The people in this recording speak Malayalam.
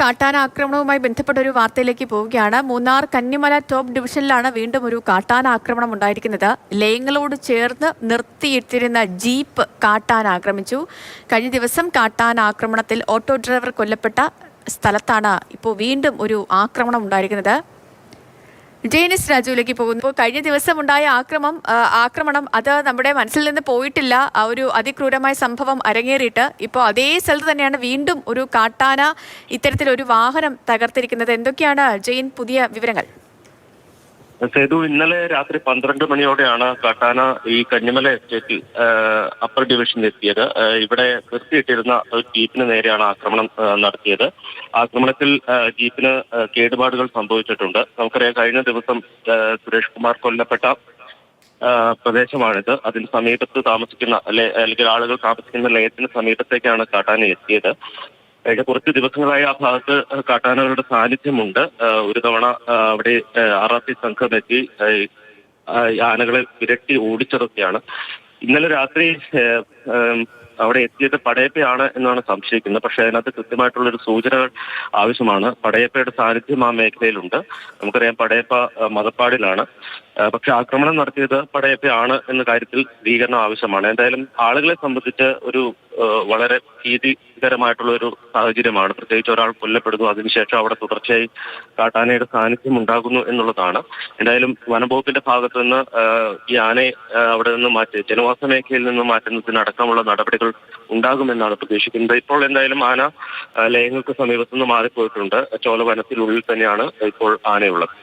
കാട്ടാന ആക്രമണവുമായി ബന്ധപ്പെട്ട ഒരു വാർത്തയിലേക്ക് പോവുകയാണ്. മൂന്നാർ കന്നിമല ടോപ്പ് ഡിവിഷനിലാണ് വീണ്ടും ഒരു കാട്ടാന ആക്രമണം ഉണ്ടായിരിക്കുന്നത്. ലയങ്ങളോട് ചേർന്ന് നിർത്തിയിട്ടിരുന്ന ജീപ്പ് കാട്ടാന ആക്രമിച്ചു. കഴിഞ്ഞ ദിവസം കാട്ടാന ആക്രമണത്തിൽ ഓട്ടോ ഡ്രൈവർ കൊല്ലപ്പെട്ട സ്ഥലത്താണ് ഇപ്പോൾ വീണ്ടും ഒരു ആക്രമണം ഉണ്ടായിരിക്കുന്നത്. ജെയിനിസ് രാജുവിലേക്ക് പോകുന്നു. ഇപ്പോൾ കഴിഞ്ഞ ദിവസം ഉണ്ടായ ആക്രമം ആക്രമണം അത് നമ്മുടെ മനസ്സിൽ നിന്ന് പോയിട്ടില്ല. ആ ഒരു അതിക്രൂരമായ സംഭവം അരങ്ങേറിയിട്ട് ഇപ്പോൾ അതേ സ്ഥലത്ത് തന്നെയാണ് വീണ്ടും ഒരു കാട്ടാന ഇത്തരത്തിലൊരു വാഹനം തകർത്തിരിക്കുന്നത്. എന്തൊക്കെയാണ് ജെയിൻ പുതിയ വിവരങ്ങൾ? സേതു ഇന്നലെ രാത്രി പന്ത്രണ്ട് മണിയോടെയാണ് കാട്ടാന ഈ കഞ്ഞിമല എസ്റ്റേറ്റിൽ അപ്പർ ഡിവിഷനിൽ എത്തിയത്. ഇവിടെ നിർത്തിയിട്ടിരുന്ന ഒരു ജീപ്പിന് നേരെയാണ് ആക്രമണം നടത്തിയത്. ആക്രമണത്തിൽ ജീപ്പിന് കേടുപാടുകൾ സംഭവിച്ചിട്ടുണ്ട്. നമുക്കറിയാം കഴിഞ്ഞ ദിവസം സുരേഷ് കുമാർ കൊല്ലപ്പെട്ട പ്രദേശമാണിത്. അതിന് സമീപത്ത് താമസിക്കുന്ന അല്ലെ അല്ലെങ്കിൽ ആളുകൾ താമസിക്കുന്ന ലയത്തിന് സമീപത്തേക്കാണ് കാട്ടാന എത്തിയത്. കഴിഞ്ഞ കുറച്ച് ദിവസങ്ങളായി ആ ഭാഗത്ത് കാട്ടാനകളുടെ സാന്നിധ്യമുണ്ട്. ഒരു തവണ അവിടെ ആർ ആർ സംഘം എത്തി ആനകളെ വിരട്ടി ഓടിച്ചതൊക്കെയാണ്. ഇന്നലെ രാത്രി അവിടെ എത്തിയത് പടയപ്പയാണ് എന്നാണ് സംശയിക്കുന്നത്. പക്ഷേ അതിനകത്ത് കൃത്യമായിട്ടുള്ള ഒരു സൂചനകൾ ആവശ്യമാണ്. പടയപ്പയുടെ സാന്നിധ്യം ആ മേഖലയിലുണ്ട്. നമുക്കറിയാം പടയപ്പ മതപ്പാടിലാണ്. പക്ഷെ ആക്രമണം നടത്തിയത് പടയപ്പയാണ് എന്ന കാര്യത്തിൽ സ്ഥിരീകരണം ആവശ്യമാണ്. എന്തായാലും ആളുകളെ സംബന്ധിച്ച് ഒരു വളരെ ഭീതികരമായിട്ടുള്ള ഒരു സാഹചര്യമാണ്. പ്രത്യേകിച്ച് ഒരാൾ കൊല്ലപ്പെടുന്നു അതിനുശേഷം അവിടെ തുടർച്ചയായി കാട്ടാനയുടെ സാന്നിധ്യം ഉണ്ടാകുന്നു എന്നുള്ളതാണ്. എന്തായാലും വനംവകുപ്പിന്റെ ഭാഗത്തു നിന്ന് ഈ ആനയെ അവിടെ നിന്ന് മാറ്റി ജനവാസ മേഖലയിൽ നിന്ന് മാറ്റുന്നതിനടക്കമുള്ള നടപടികൾ ഉണ്ടാകുമെന്നാണ് പ്രതീക്ഷിക്കുന്നത്. ഇപ്പോൾ എന്തായാലും ആന ലയങ്ങൾക്ക് സമീപത്തുനിന്ന് മാറിപ്പോയിട്ടുണ്ട്. ചോല വനത്തിനുള്ളിൽ തന്നെയാണ് ഇപ്പോൾ ആനയുള്ളത്.